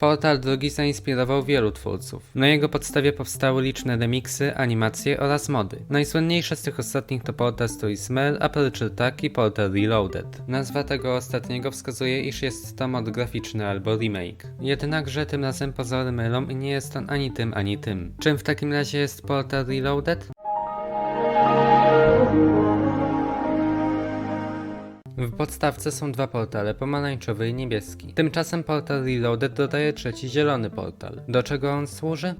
Portal drugi zainspirował wielu twórców. Na jego podstawie powstały liczne remiksy, animacje oraz mody. Najsłynniejsze z tych ostatnich to Portal Story Smell, Aperture Track i Portal Reloaded. Nazwa tego ostatniego wskazuje, iż jest to mod graficzny albo remake. Jednakże tym razem pozory mylą i nie jest on ani tym, ani tym. Czym w takim razie jest Portal Reloaded? W podstawce są dwa portale, pomarańczowy i niebieski. Tymczasem portal Reloaded dodaje trzeci zielony portal. Do czego on służy?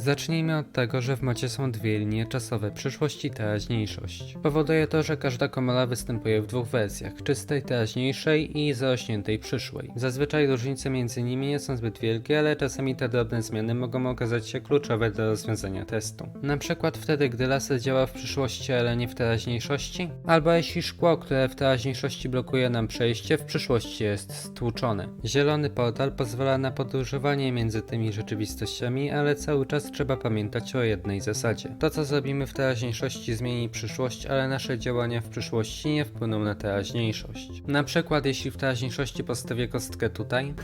Zacznijmy od tego, że w mocie są dwie linie czasowe, przyszłość i teraźniejszość. Powoduje to, że każda komora występuje w dwóch wersjach, czystej teraźniejszej i zarośniętej przyszłej. Zazwyczaj różnice między nimi nie są zbyt wielkie, ale czasami te drobne zmiany mogą okazać się kluczowe do rozwiązania testu. Na przykład wtedy, gdy laser działa w przyszłości, ale nie w teraźniejszości, albo jeśli szkło, które w teraźniejszości blokuje nam przejście, w przyszłości jest stłuczone. Zielony portal pozwala na podróżowanie między tymi rzeczywistościami, ale cały czas trzeba pamiętać o jednej zasadzie. To, co zrobimy w teraźniejszości zmieni przyszłość, ale nasze działania w przyszłości nie wpłyną na teraźniejszość. Na przykład, jeśli w teraźniejszości postawię kostkę tutaj,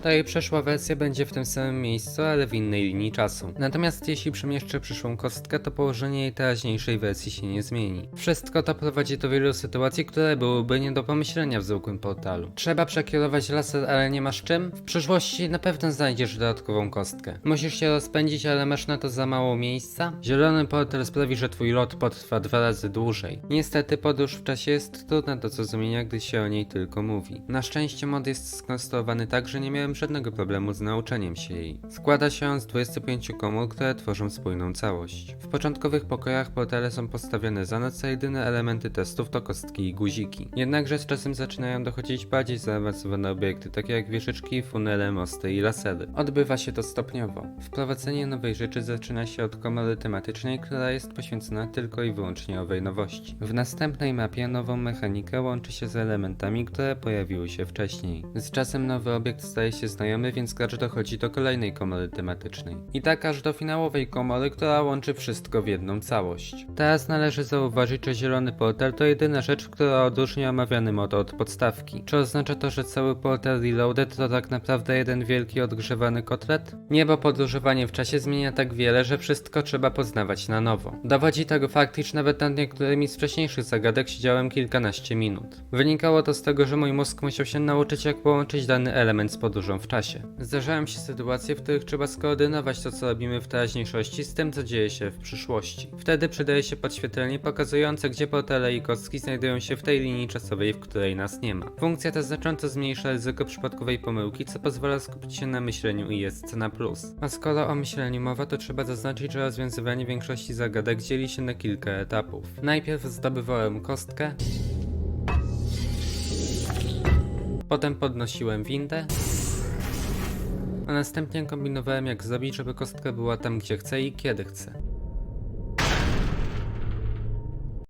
to jej przeszła wersja będzie w tym samym miejscu, ale w innej linii czasu. Natomiast jeśli przemieszczę przyszłą kostkę, to położenie jej teraźniejszej wersji się nie zmieni. Wszystko to prowadzi do wielu sytuacji, które byłyby nie do pomyślenia w zwykłym portalu. Trzeba przekierować laser, ale nie masz czym? W przyszłości na pewno znajdziesz dodatkową kostkę. Musisz się rozpędzić, ale masz na to za mało miejsca? Zielony portal sprawi, że twój lot potrwa dwa razy dłużej. Niestety podróż w czasie jest trudna do zrozumienia, gdy się o niej tylko mówi. Na szczęście mod jest skonstruowany tak, że nie miałem żadnego problemu z nauczeniem się jej. Składa się on z 25 komór, które tworzą spójną całość. W początkowych pokojach portale są postawione za noc, a jedyne elementy testów to kostki i guziki. Jednakże z czasem zaczynają dochodzić bardziej zaawansowane obiekty, takie jak wieżyczki, funele, mosty i lasery. Odbywa się to stopniowo. Wprowadzenie nowej rzeczy zaczyna się od komory tematycznej, która jest poświęcona tylko i wyłącznie owej nowości. W następnej mapie nową mechanikę łączy się z elementami, które pojawiły się wcześniej. Z czasem nowy obiekt staje się znajomy, więc gracz dochodzi do kolejnej komory tematycznej. I tak aż do finałowej komory, która łączy wszystko w jedną całość. Teraz należy zauważyć, że zielony portal to jedyna rzecz, która odróżnia omawiany mod od podstawki. Czy oznacza to, że cały portal Reloaded to tak naprawdę jeden wielki odgrzewany kotlet? Nie, bo podróżowanie w czasie zmienia tak wiele, że wszystko trzeba poznawać na nowo. Dowodzi tego fakt, iż nawet nad niektórymi z wcześniejszych zagadek siedziałem kilkanaście minut. Wynikało to z tego, że mój mózg musiał się nauczyć jak połączyć dany element z podróżą w czasie. Zdarzają się sytuacje, w których trzeba skoordynować to, co robimy w teraźniejszości z tym, co dzieje się w przyszłości. Wtedy przydaje się podświetlenie pokazujące, gdzie portale i kostki znajdują się w tej linii czasowej, w której nas nie ma. Funkcja ta znacząco zmniejsza ryzyko przypadkowej pomyłki, co pozwala skupić się na myśleniu i jest na plus. A skoro o myśleniu mowa, to trzeba zaznaczyć, że rozwiązywanie większości zagadek dzieli się na kilka etapów. Najpierw zdobywałem kostkę, potem podnosiłem windę, a następnie kombinowałem jak zrobić, żeby kostka była tam gdzie chcę i kiedy chcę.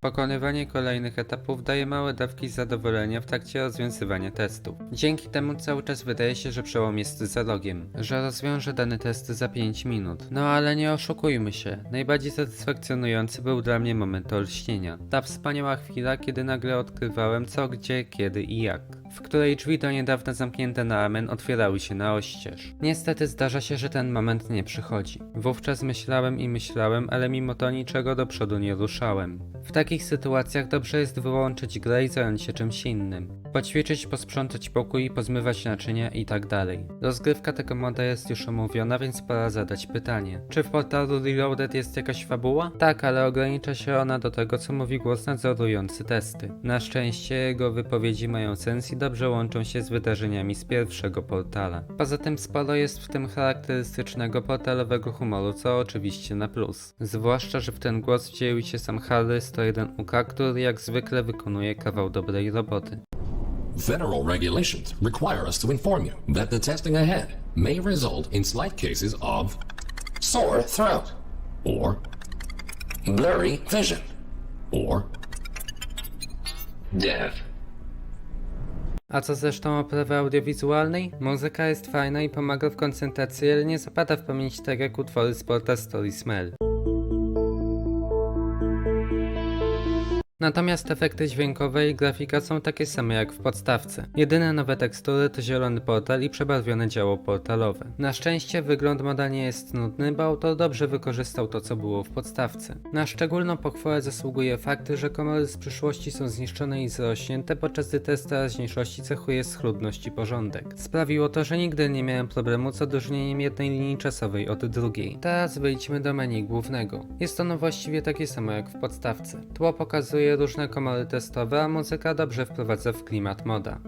Pokonywanie kolejnych etapów daje małe dawki zadowolenia w trakcie rozwiązywania testów. Dzięki temu cały czas wydaje się, że przełom jest za rogiem, że rozwiążę dany test za 5 minut. No ale nie oszukujmy się, najbardziej satysfakcjonujący był dla mnie moment olśnienia. Ta wspaniała chwila, kiedy nagle odkrywałem co, gdzie, kiedy i jak w której drzwi do niedawna zamknięte na amen otwierały się na oścież. Niestety zdarza się, że ten moment nie przychodzi. Wówczas myślałem i myślałem, ale mimo to niczego do przodu nie ruszałem. W takich sytuacjach dobrze jest wyłączyć grę i zająć się czymś innym. Poćwiczyć, posprzątać pokój, pozmywać naczynia tak dalej. Rozgrywka tego moda jest już omówiona, więc pora zadać pytanie. Czy w portalu Reloaded jest jakaś fabuła? Tak, ale ogranicza się ona do tego, co mówi głos nadzorujący testy. Na szczęście jego wypowiedzi mają sens i dobrze łączą się z wydarzeniami z pierwszego portala. Poza tym sporo jest w tym charakterystycznego portalowego humoru, co oczywiście na plus. Zwłaszcza, że w ten głos wcielił się sam Harry 101UK, który jak zwykle wykonuje kawał dobrej roboty. Federal regulations require us to inform you that the testing ahead may result in slight cases of sore throat, or blurry vision, or death. A co zresztą oprawy audiowizualnej? Muzyka jest fajna i pomaga w koncentracji, ale nie zapada w pamięć tak jak utwory z porta Story Smell. Natomiast efekty dźwiękowe i grafika są takie same jak w podstawce. Jedyne nowe tekstury to zielony portal i przebarwione działo portalowe. Na szczęście wygląd moda nie jest nudny, bo autor dobrze wykorzystał to co było w podstawce. Na szczególną pochwałę zasługuje fakt, że komory z przyszłości są zniszczone i zrośnięte, podczas gdy te z teraźniejszości cechuje schludność i porządek. Sprawiło to, że nigdy nie miałem problemu z odróżnieniem jednej linii czasowej od drugiej. Teraz wyjdźmy do menu głównego. Jest ono właściwie takie samo jak w podstawce. Tło pokazuje różne komory testowe, a muzyka dobrze wprowadza w klimat moda.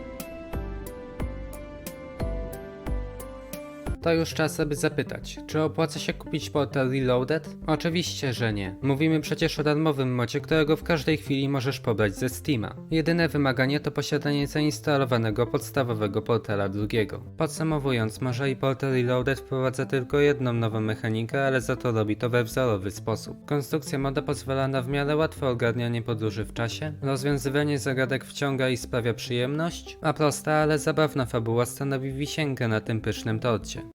To już czas, aby zapytać, czy opłaca się kupić portal Reloaded? Oczywiście, że nie. Mówimy przecież o darmowym mocie, którego w każdej chwili możesz pobrać ze Steama. Jedyne wymaganie to posiadanie zainstalowanego podstawowego portala drugiego. Podsumowując, może i portal Reloaded wprowadza tylko jedną nową mechanikę, ale za to robi to we wzorowy sposób. Konstrukcja moda pozwala na w miarę łatwe ogarnianie podróży w czasie, rozwiązywanie zagadek wciąga i sprawia przyjemność, a prosta, ale zabawna fabuła stanowi wisienkę na tym pysznym torcie.